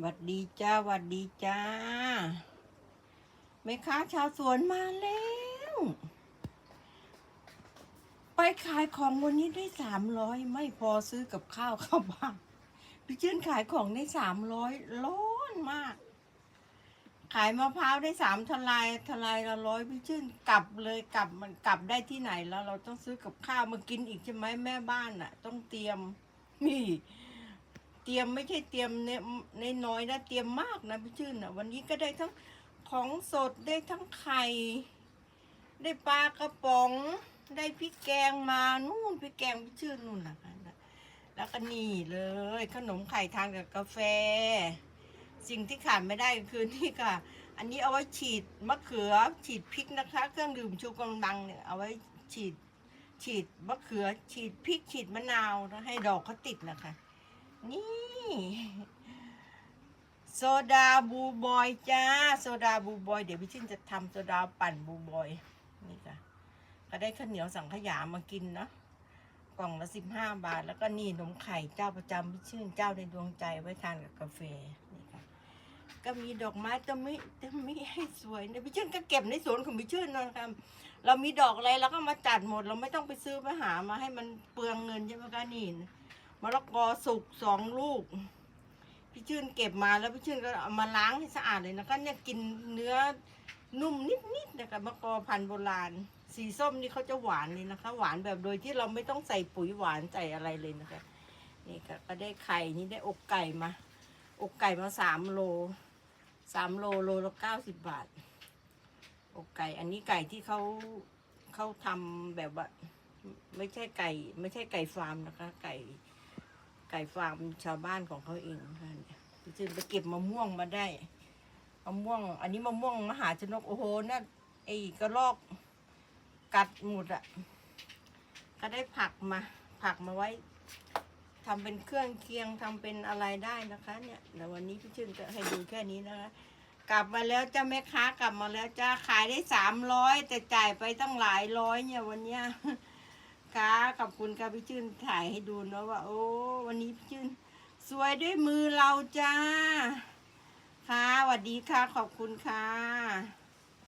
หวัดดีจ้าหวัดดีจ้าแม่ค้าชาวสวนมาแล้ว ไปขายของวันนี้ได้สามร้อยไม่พอซื้อกับข้าวเข้าบ้านพี่ชื่นขายของได้สามร้อยร้นมาก ขายมะพร้าวได้สามทลายทลายละร้อยพี่ชื่นกลับเลยกลับมันกลับได้ที่ไหนแล้วเราต้องซื้อกับข้าวมากินอีกใช่ไหมแม่บ้านน่ะ ต้องเตรียมนี่ เตรียมไม่ใช่เตรียมในน้อยนะเตรียมมากนะพี่ชื่นอะวันนี้ก็ได้ทั้งของสดได้ทั้งไข่ ได้ปลากระป๋อง ได้พริกแกงมานู่นพริกแกงพี่ชื่นนู่นนะคะแล้วก็นี่เลย ขนมไข่ทานกับกาแฟ สิ่งที่ขาดไม่ได้ก็คือนี่ค่ะ อันนี้เอาไว้ฉีดมะเขือฉีดพริกนะคะ เครื่องดื่มชูกำลังเนี่ยเอาไว้ฉีดฉีดมะเขือฉีดพริกฉีดมะนาวแล้วให้ดอกเขาติดนะคะ นี่ โซดาบูบอยจ้า โซดาบูบอย เดี๋ยวพี่ชินจะทำโซดาปั่นบูบอย นี่ค่ะ ก็ได้ข้าวเหนียวสังขยามากินเนาะกล่องละสิบห้าบาท แล้วก็นี่นมไข่เจ้าประจำพี่ชื่นเจ้าในดวงใจไว้ทานกับกาแฟนี่ค่ะก็มีดอกไม้ตะมิตะมิให้สวยนะพี่ชื่นก็เก็บในสวนของพี่ชื่นนะครับเรามีดอกอะไรเราก็มาจัดหมด เราไม่ต้องไปซื้อไปหามาให้มันเปลืองเงินใช่ไหมคะนี่ มะละกอสุกสองลูก พี่ชื่นเก็บมาแล้วพี่ชื่นก็เอามาล้างให้สะอาดเลยนะคะเนี่ยกินเนื้อนุ่มนิดๆนะคะมะละกอพันธุ์โบราณ สีส้มนี่เขาจะหวานเลยนะคะ หวานแบบโดยที่เราไม่ต้องใส่ปุ๋ยหวานใส่อะไรเลยนะคะ นี่ค่ะก็ได้ไข่นี่ได้อกไก่มา อกไก่มาสามโลสามโลโลละเก้าสิบบาท อกไก่ อันนี้ไก่ที่เขาเขาทำแบบว่าไม่ใช่ไก่ ไม่ใช่ไก่ฟาร์มนะคะ ไก่ ไก่ฟาร์มชาวบ้านของเขาเองค่ะเนี่ยพี่จึงไปเก็บมะม่วงมาได้มะม่วง อันนี้มะม่วงมหาชนกโอ้โหน่าไอ้กระรอกกัดหมดอะก็ได้ผักมา ผักมาไว้ทำเป็นเครื่องเคียงทำเป็นอะไรได้นะคะ เนี่ยแต่วันนี้พี่ชื่นจะให้ดูแค่นี้นะคะ กลับมาแล้วจ้าแม่ค้ากลับมาแล้วจ้าขายได้สามร้อยแต่จ่ายไปตั้งหลายร้อยเนี่ยวันเนี้ย ค่ะ ขอบคุณค่ะพี่ชื่นถ่ายให้ดูเนาะว่า โอ้ วันนี้พี่ชื่น สวยด้วยมือเราจ้า ค่ะสวัสดีค่ะ ขอบคุณค่ะ